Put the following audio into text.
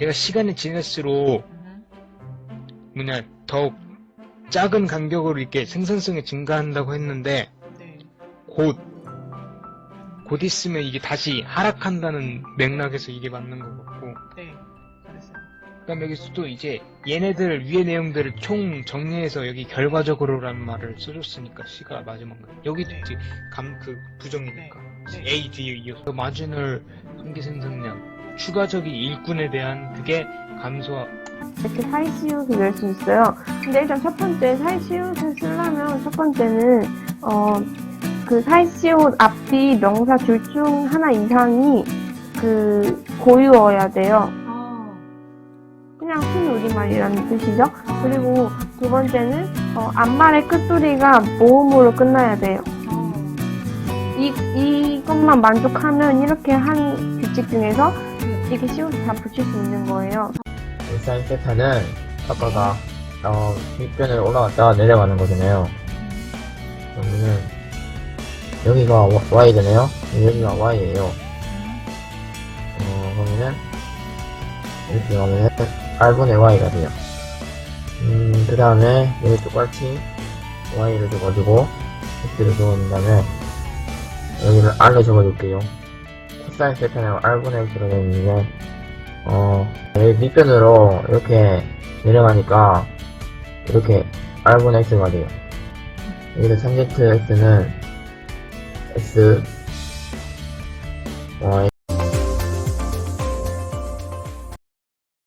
얘가 시간이 지날수록 음. 뭐냐 더욱 작은 간격으로 이렇게 생산성이 증가한다고 했는데 네. 곧, 곧 있으면 이게 다시 하락한다는 맥락에서 이게 맞는 것 같고. 네. 그랬어요. 그 다음에 여기서 또 이제 얘네들 위의 내용들을 총 정리해서 여기 결과적으로라는 말을 써줬으니까 C가 마지막에. 여기도 네. 이제 감, 그 부정이니까. 네. A, 이어서. 그 마지널 한기 생성량. 추가적인 일꾼에 대한 그게 감소하, 이렇게 사이시옷을 낼 수 있어요. 근데 일단 첫 번째 사이시옷을 쓰려면 첫 번째는 어, 그 사이시옷 앞뒤 명사 둘 중 하나 이상이 그 고유어야 돼요. 아. 그냥 순 우리말이라는 뜻이죠. 그리고 두 번째는 어, 앞말의 끝소리가 모음으로 끝나야 돼요. 어. 이, 이것만 만족하면 이렇게 한 규칙 중에서 이렇게 시옷을 다 붙일 수 있는 거예요. 일산 세타는 아빠가 어, 밑변을 올라갔다가 내려가는 거잖아요. 그러면은 여기가 와- Y잖아요. 여기가 Y예요. 어, 그러면은 이렇게 가면은 R분의 Y가 돼요. 음, 그 다음에 여기 똑같이 Y를 적어주고 X를 적어준 다음에 여기를 R로 적어줄게요. 코사인 세타는 R분의 X로 되어 있는데 어, 여기 밑변으로 이렇게 내려가니까 이렇게 R분의 X가 돼요. 여기서 3ZX는 X, Y,